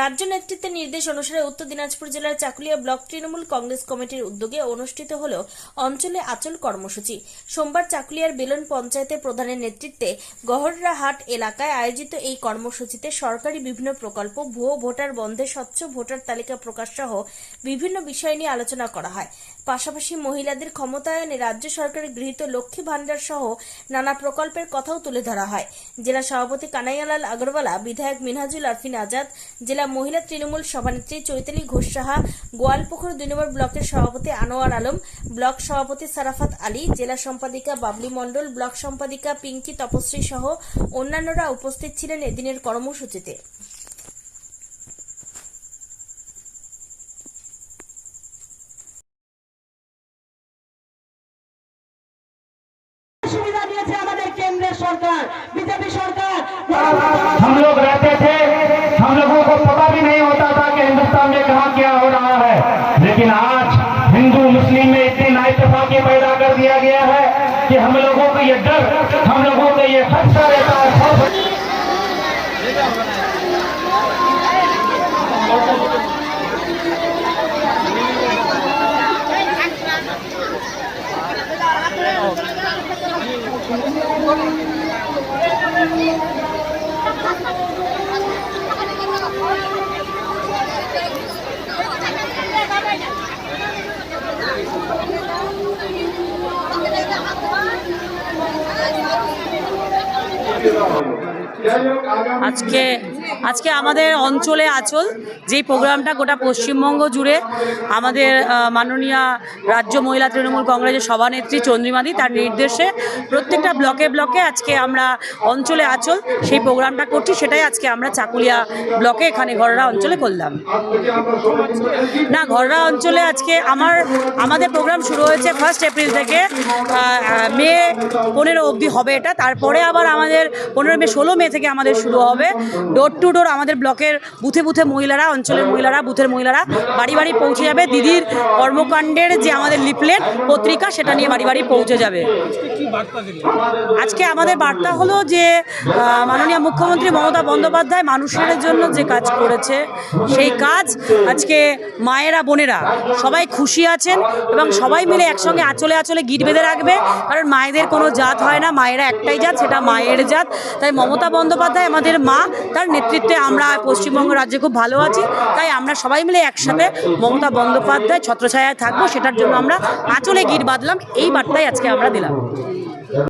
রাজ্য নেতৃত্বের নির্দেশ অনুসারে উত্তর দিনাজপুর জেলার চাকুলিয়া ব্লক তৃণমূল কংগ্রেস কমিটির উদ্যোগে অনুষ্ঠিত হল অঞ্চলে আচল কর্মসূচি। সোমবার চাকুলিয়ার বেলন পঞ্চায়েতের প্রধানের নেতৃত্বে গহররাহাট এলাকায় আয়োজিত এই কর্মসূচিতে সরকারি বিভিন্ন প্রকল্প, ভুয়ো ভোটার বন্ধে স্বচ্ছ ভোটার তালিকা প্রকাশ সহ বিভিন্ন বিষয় নিয়ে আলোচনা করা হয়। পাশাপাশি মহিলাদের ক্ষমতায়নে রাজ্য সরকারের গৃহীত লক্ষ্মী ভাণ্ডার সহ নানা প্রকল্পের কথাও তুলে ধরা হয়। জেলা সভাপতি কানাইয়ালাল আগরওয়ালা, বিধায়ক মিনহাজুল আরফিন আজাদ, জেলা মহিলা তৃণমূল সভানেত্রী চৈতালি ঘোষ সাহা গোয়ালপুকুর দুই নম্বর ব্লকের সভাপতি আনোয়ার আলম ব্লক সভাপতি সারাফাত আলী জেলা সম্পাদিকা বাবলি মণ্ডল ব্লক সম্পাদিকা পিঙ্কি তপশ্রী সহ অন্যান্যরা উপস্থিত ছিলেন এদিনের কর্মসূচিতে। সুবিধা দিয়েছে আমাদের কেন্দ্রের সরকার বিজেপি সরকার। कि कहा क्या हो रहा है? लेकिन आज हिंदू, मुस्लिम में इतनी नाइतफाकी पैदा कर दिया गया है कि हम लोगों को ये डर, हम लोगों को ये खदशा रहता है खौफ আজকে আজকে আমাদের অঞ্চলে আচল যেই প্রোগ্রামটা গোটা পশ্চিমবঙ্গ জুড়ে আমাদের মাননীয় রাজ্য মহিলা তৃণমূল কংগ্রেসের সভানেত্রী চন্দ্রিমাদি তার নির্দেশে প্রত্যেকটা ব্লকে ব্লকে আজকে আমরা অঞ্চলে আচল সেই প্রোগ্রামটা করছি, সেটাই আজকে আমরা চাকুলিয়া ব্লকে এখানে ঘররা অঞ্চলে করলাম। না, ঘররা অঞ্চলে আজকে আমার, আমাদের প্রোগ্রাম শুরু হয়েছে ফার্স্ট এপ্রিল থেকে মে পনেরো অবধি হবে এটা, তারপরে আবার আমাদের পনেরো মে, ষোলো মে থেকে আমাদের শুরু হবে। ডোর টু ডোর আমাদের ব্লকের বুথে বুথে মহিলারা, অঞ্চলের মহিলারা, বুথের মহিলারা বাড়ি বাড়ি পৌঁছে যাবে। দিদির কর্মকাণ্ডের যে আমাদের লিফলেট পত্রিকা, সেটা নিয়ে বাড়ি বাড়ি পৌঁছে যাবে। আজকে আমাদের বার্তা হলো যে মাননীয় মুখ্যমন্ত্রী মমতা বন্দ্যোপাধ্যায় মানুষের জন্য যে কাজ করেছে, সেই কাজ আজকে মায়েরা, বোনেরা সবাই খুশি আছেন এবং সবাই মিলে একসঙ্গে আঁচলে আঁচলে গিট বেঁধে রাখবে। কারণ মায়েদের কোনো জাত হয় না, মায়েরা একটাই জাত, সেটা মায়ের জাত। তাই মমতা বন্দ্যোপাধ্যায়, আমাদের মা, তার নেতৃত্বে আমরা পশ্চিমবঙ্গ রাজ্যে খুব ভালো আছি। তাই আমরা সবাই মিলে একসাথে মমতা বন্দ্যোপাধ্যায় ছত্রছায়ায় থাকব, সেটার জন্য আমরা আঁচলে গির বাঁধলাম, এই বার্তাই আজকে আমরা দিলাম।